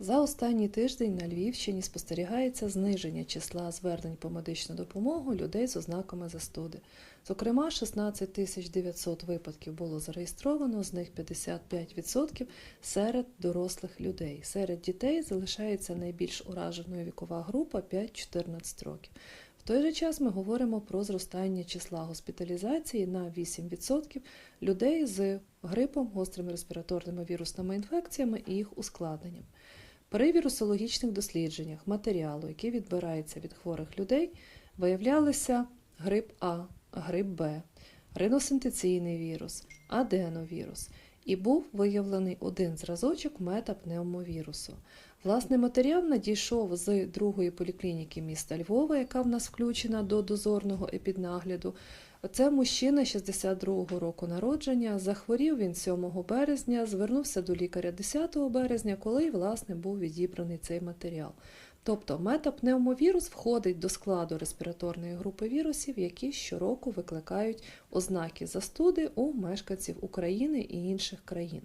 За останній тиждень на Львівщині спостерігається зниження числа звернень по медичну допомогу людей з ознаками застуди. Зокрема, 16 тисяч 900 випадків було зареєстровано, з них 55% серед дорослих людей. Серед дітей залишається найбільш ураженою вікова група 5-14 років. В той же час ми говоримо про зростання числа госпіталізації на 8% людей з грипом, гострими респіраторними вірусними інфекціями і їх ускладненням. При вірусологічних дослідженнях матеріалу, який відбирається від хворих людей, виявлялися грип А, грип Б, риносинтеційний вірус, аденовірус, і був виявлений один зразочок метапневмовірусу. Власне, матеріал надійшов з другої поліклініки міста Львова, яка в нас включена до дозорного епіднагляду. Це мужчина 62-го року народження. Захворів він 7 березня, звернувся до лікаря 10 березня, коли власне був відібраний цей матеріал. Тобто метапневмовірус входить до складу респіраторної групи вірусів, які щороку викликають ознаки застуди у мешканців України і інших країн.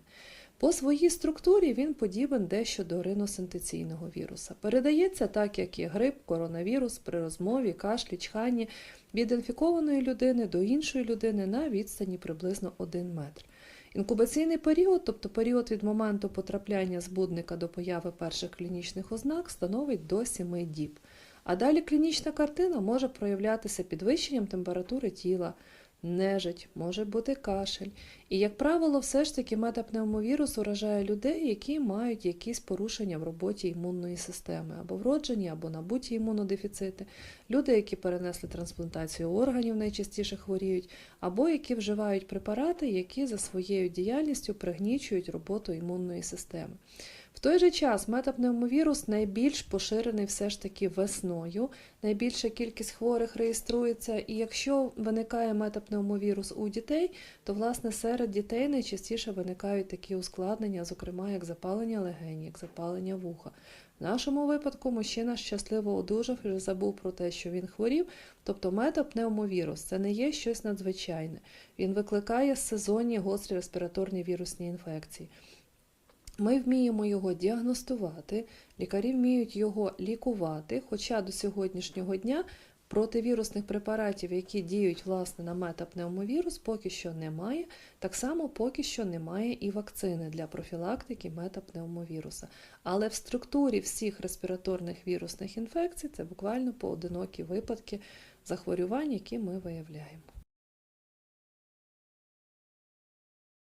По своїй структурі він подібен дещо до риносинтеційного віруса. Передається так, як і грип, коронавірус при розмові, кашлі, чханні від інфікованої людини до іншої людини на відстані приблизно 1 метр. Інкубаційний період, тобто період від моменту потрапляння збудника до появи перших клінічних ознак, становить до 7 діб. А далі клінічна картина може проявлятися підвищенням температури тіла, нежить, може бути кашель. І, як правило, все ж таки метапневмовірус уражає людей, які мають якісь порушення в роботі імунної системи, або вроджені, або набуті імунодефіцити, люди, які перенесли трансплантацію органів, найчастіше хворіють, або які вживають препарати, які за своєю діяльністю пригнічують роботу імунної системи. В той же час метапневмовірус найбільш поширений все ж таки весною, найбільша кількість хворих реєструється, і якщо виникає метапневмовірус у дітей, то власне серед дітей найчастіше виникають такі ускладнення, зокрема як запалення легені, як запалення вуха. В нашому випадку мужчина щасливо одужав і забув про те, що він хворів. Тобто метапневмовірус це не є щось надзвичайне. Він викликає сезонні гострі респіраторні вірусні інфекції. Ми вміємо його діагностувати, лікарі вміють його лікувати, хоча до сьогоднішнього дня противірусних препаратів, які діють власне на метапневмовірус, поки що немає. Так само поки що немає і вакцини для профілактики метапневмовіруса. Але в структурі всіх респіраторних вірусних інфекцій це буквально поодинокі випадки захворювань, які ми виявляємо.